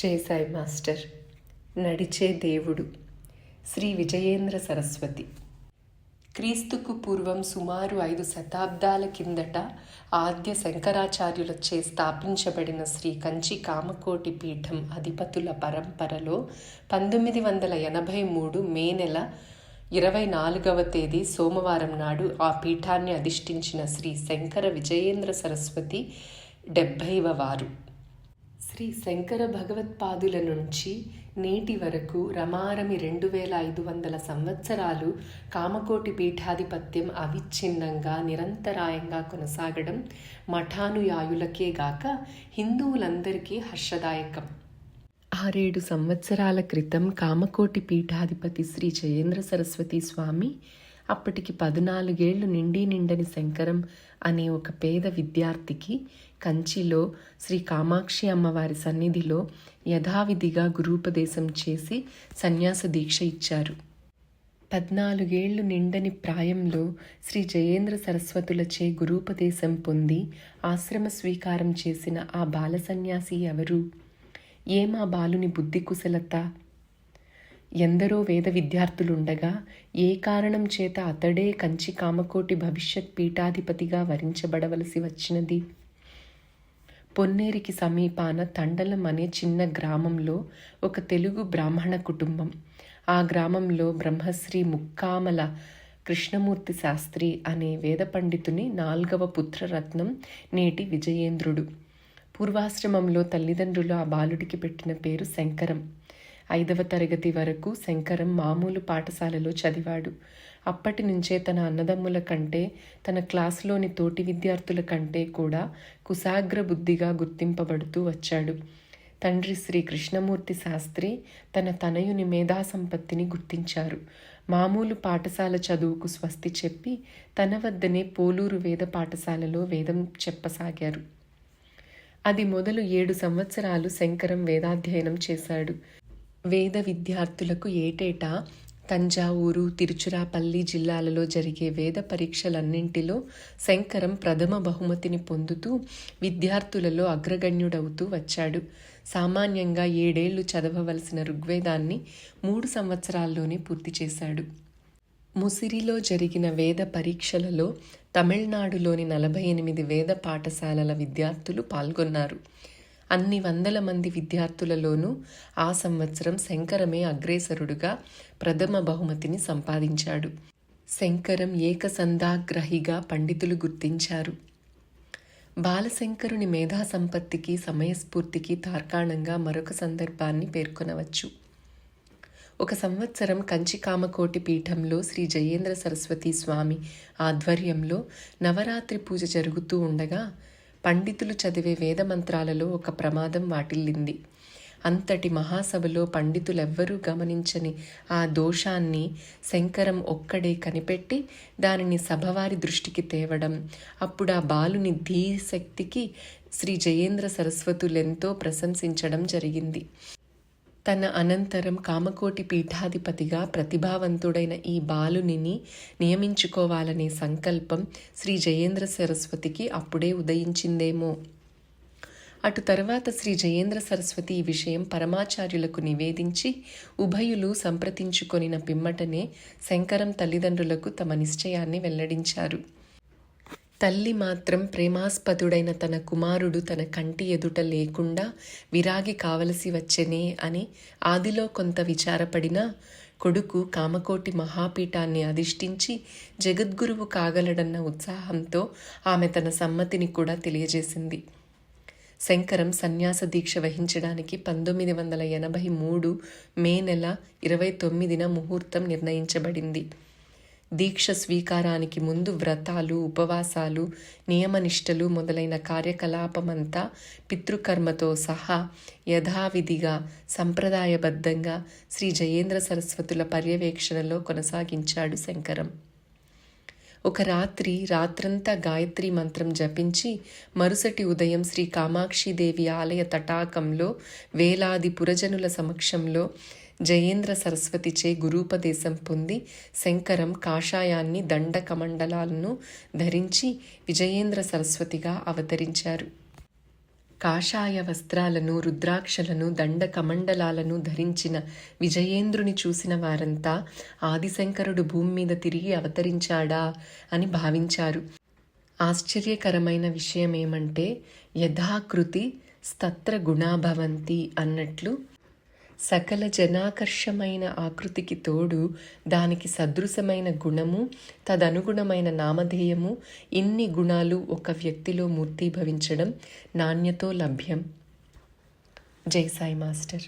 చేశాయి మాస్టర్. నడిచే దేవుడు. శ్రీ విజయేంద్ర సరస్వతి. క్రీస్తుకు పూర్వం సుమారు ఐదు శతాబ్దాల కిందట ఆద్య శంకరాచార్యులచే స్థాపించబడిన శ్రీ కంచి కామకోటి పీఠం అధిపతుల పరంపరలో పంతొమ్మిది వందల ఎనభై మూడు మే నెల ఇరవై నాలుగవ తేదీ సోమవారం నాడు ఆ పీఠాన్ని అధిష్ఠించిన శ్రీ శంకర విజయేంద్ర సరస్వతి డెబ్భైవ వారు. శ్రీ శంకర భగవత్పాదుల నుంచి నేటి వరకు రమారమి రెండు వేల ఐదు వందల సంవత్సరాలు కామకోటి పీఠాధిపత్యం అవిచ్ఛిన్నంగా నిరంతరాయంగా కొనసాగడం మఠానుయాయులకే గాక హిందువులందరికీ హర్షదాయకం. ఆరేడు సంవత్సరాల క్రితం కామకోటి పీఠాధిపతి శ్రీ జయేంద్ర సరస్వతి స్వామి అప్పటికి పద్నాలుగేళ్ళు నిండి నిండని శంకరం అనే ఒక పేద విద్యార్థికి కంచిలో శ్రీ కామాక్షి అమ్మవారి సన్నిధిలో యథావిధిగా గురూపదేశం చేసి సన్యాస దీక్ష ఇచ్చారు. పద్నాలుగేళ్ళు నిండని ప్రాయంలో శ్రీ జయేంద్ర సరస్వతులచే గురూపదేశం పొంది ఆశ్రమ స్వీకారం చేసిన ఆ బాల సన్యాసి ఎవరు? ఏమా బాలుని బుద్ధి కుశలత? ఎందరో వేద విద్యార్థులుండగా ఏ కారణం చేత అతడే కంచి కామకోటి భవిష్యత్ పీఠాధిపతిగా వరించబడవలసి వచ్చినది? పొన్నేరికి సమీపాన తండలం అనే చిన్న గ్రామంలో ఒక తెలుగు బ్రాహ్మణ కుటుంబం. ఆ గ్రామంలో బ్రహ్మశ్రీ ముక్కామల కృష్ణమూర్తి శాస్త్రి అనే వేద పండితుని నాల్గవ పుత్రరత్నం నేటి విజయేంద్రుడు. పూర్వాశ్రమంలో తల్లిదండ్రులు ఆ బాలుడికి పెట్టిన పేరు శంకరం. ఐదవ తరగతి వరకు శంకరం మామూలు పాఠశాలలో చదివాడు. అప్పటి నుంచే తన అన్నదమ్ముల కంటే తన క్లాసులోని తోటి విద్యార్థుల కంటే కూడా కుశాగ్ర బుద్ధిగా గుర్తింపబడుతూ వచ్చాడు. తండ్రి శ్రీ కృష్ణమూర్తి శాస్త్రి తన తనయుని మేధా సంపత్తిని గుర్తించారు. మామూలు పాఠశాల చదువుకు స్వస్తి చెప్పి తన వద్దనే పోలూరు వేద పాఠశాలలో వేదం చెప్పసాగారు. అది మొదలు ఏడు సంవత్సరాలు శంకరం వేదాధ్యయనం చేశాడు. వేద విద్యార్థులకు ఏటేటా తంజావూరు తిరుచురాపల్లి జిల్లాలలో జరిగే వేద పరీక్షలన్నింటిలో శంకరం ప్రథమ బహుమతిని పొందుతూ విద్యార్థులలో అగ్రగణ్యుడవుతూ వచ్చాడు. సామాన్యంగా ఏడేళ్ళు చదవవలసిన ఋగ్వేదాన్ని మూడు సంవత్సరాల్లోనే పూర్తి చేశాడు. ముసిరిలో జరిగిన వేద పరీక్షలలో తమిళనాడులోని నలభై ఎనిమిది వేద పాఠశాలల విద్యార్థులు పాల్గొన్నారు. అన్ని వందల మంది విద్యార్థులలోనూ ఆ సంవత్సరం శంకరమే అగ్రేసరుడుగా ప్రథమ బహుమతిని సంపాదించాడు. శంకరం ఏకసంధాగ్రహిగా పండితులు గుర్తించారు. బాలశంకరుని మేధా సంపత్తికి సమయస్ఫూర్తికి తార్కాణంగా మరొక సందర్భాన్ని పేర్కొనవచ్చు. ఒక సంవత్సరం కంచికామకోటి పీఠంలో శ్రీ జయేంద్ర సరస్వతి స్వామి ఆధ్వర్యంలో నవరాత్రి పూజ జరుగుతూ ఉండగా పండితులు చదివే వేదమంత్రాలలో ఒక ప్రమాదం వాటిల్లింది. అంతటి మహాసభలో పండితులెవ్వరూ గమనించని ఆ దోషాన్ని శంకరం ఒక్కడే కనిపెట్టి దానిని సభవారి దృష్టికి తేవడం. అప్పుడు ఆ బాలుని ధీశక్తికి శ్రీ జయేంద్ర సరస్వతులెంతో ప్రశంసించడం జరిగింది. తన అనంతరం కామకోటి పీఠాధిపతిగా ప్రతిభావంతుడైన ఈ బాలునిని నియమించుకోవాలనే సంకల్పం శ్రీ జయేంద్ర సరస్వతికి అప్పుడే ఉదయించిందేమో. అటు తర్వాత శ్రీ జయేంద్ర సరస్వతి ఈ విషయం పరమాచార్యులకు నివేదించి ఉభయులు సంప్రదించుకొనిన పిమ్మటనే శంకరం తల్లిదండ్రులకు తమ నిశ్చయాన్ని వెల్లడించారు. తల్లి మాత్రం ప్రేమాస్పదుడైన తన కుమారుడు తన కంటి ఎదుట లేకుండా విరాగి కావలసి వచ్చెనే అని ఆదిలో కొంత విచారపడినా కొడుకు కామకోటి మహాపీఠాన్ని అధిష్ఠించి జగద్గురువు కాగలడన్న ఉత్సాహంతో ఆమె తన సమ్మతిని కూడా తెలియజేసింది. శంకరం సన్యాస దీక్ష వహించడానికి పంతొమ్మిది వందల ఎనభై మూడు మే నెల ఇరవై తొమ్మిదిన ముహూర్తం నిర్ణయించబడింది. దీక్ష స్వీకారానికి ముందు వ్రతాలు ఉపవాసాలు నియమనిష్టలు మొదలైన కార్యకలాపమంతా పితృకర్మతో సహా యథావిధిగా సంప్రదాయబద్ధంగా శ్రీ జయేంద్ర సరస్వతుల పర్యవేక్షణలో కొనసాగించాడు శంకరం. ఒక రాత్రి రాత్రంతా గాయత్రి మంత్రం జపించి మరుసటి ఉదయం శ్రీ కామాక్షిదేవి ఆలయ తటాకంలో వేలాది పురజనుల సమక్షంలో జయేంద్ర సరస్వతిచే గురూపదేశం పొంది శంకరం కాషాయాన్ని దండకమండలాలను ధరించి విజయేంద్ర సరస్వతిగా అవతరించారు. కాషాయ వస్త్రాలను రుద్రాక్షలను దండ కమండలాలను ధరించిన విజయేంద్రుని చూసిన వారంతా ఆదిశంకరుడు భూమి మీద తిరిగి అవతరించాడా అని భావించారు. ఆశ్చర్యకరమైన విషయం ఏమంటే యథాకృతి స్తత్ర గుణాభవంతి అన్నట్లు సకల జనాకర్షమైన ఆకృతికి తోడు దానికి సదృశమైన గుణము తదనుగుణమైన నామధేయము ఇన్ని గుణాలు ఒక వ్యక్తిలో మూర్తీభవించడం నాణ్యతో లభ్యం. జై సాయి మాస్టర్.